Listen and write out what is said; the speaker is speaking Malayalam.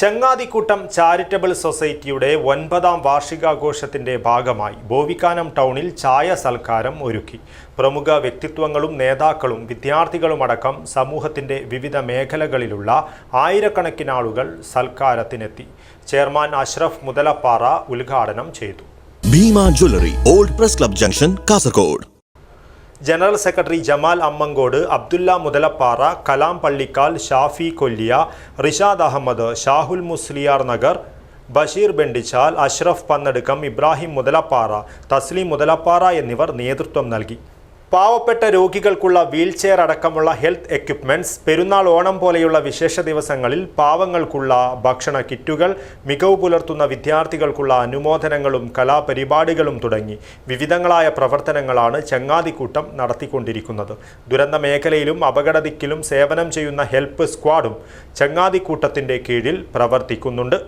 ചങ്ങാതിക്കൂട്ടം ചാരിറ്റബിൾ സൊസൈറ്റിയുടെ ഒൻപതാം വാർഷികാഘോഷത്തിന്റെ ഭാഗമായി ബോവിക്കാനം ടൗണിൽ ചായ സൽക്കാരം ഒരുക്കി. പ്രമുഖ വ്യക്തിത്വങ്ങളും നേതാക്കളും വിദ്യാർത്ഥികളുമടക്കം സമൂഹത്തിന്റെ വിവിധ മേഖലകളിലുള്ള ആയിരക്കണക്കിന് ആളുകൾ സൽക്കാരത്തിനെത്തി. ചെയർമാൻ അഷ്റഫ് മുതലപ്പാറ ഉദ്ഘാടനം ചെയ്തു. Bhima jewellery old press club junction Kasaragod. General secretary Jamal Ammangod Abdulla Muthalappara Kalam Pallikkal Shafi Kolliya Rishad Ahmed Shahul Musliyar Nagar Basheer Bendichal Ashraf Pannadukkam Ibrahim Muthalappara Thasleem Muthalappara എന്നിവർ നേതൃത്വം നൽകി. പാവപ്പെട്ട രോഗികൾക്കുള്ള വീൽചെയർ അടക്കമുള്ള ഹെൽത്ത് എക്യുപ്മെന്റ്സ് പെരുന്നാൾ ഓണം പോലെയുള്ള വിശേഷ ദിവസങ്ങളിൽ പാവങ്ങൾക്കുള്ള ഭക്ഷണ കിറ്റുകൾ മികവ് പുലർത്തുന്ന വിദ്യാർത്ഥികൾക്കുള്ള അനുമോദനങ്ങളും കലാപരിപാടികളും തുടങ്ങി വിവിധങ്ങളായ പ്രവർത്തനങ്ങളാണ് ചങ്ങാതിക്കൂട്ടം നടത്തിക്കൊണ്ടിരിക്കുന്നത്. ദുരന്ത മേഖലയിലും അപകടദിക്കിലും സേവനം ചെയ്യുന്ന ഹെൽപ്പ് സ്ക്വാഡും ചങ്ങാതിക്കൂട്ടത്തിന്റെ കീഴിൽ പ്രവർത്തിക്കുന്നുണ്ട്.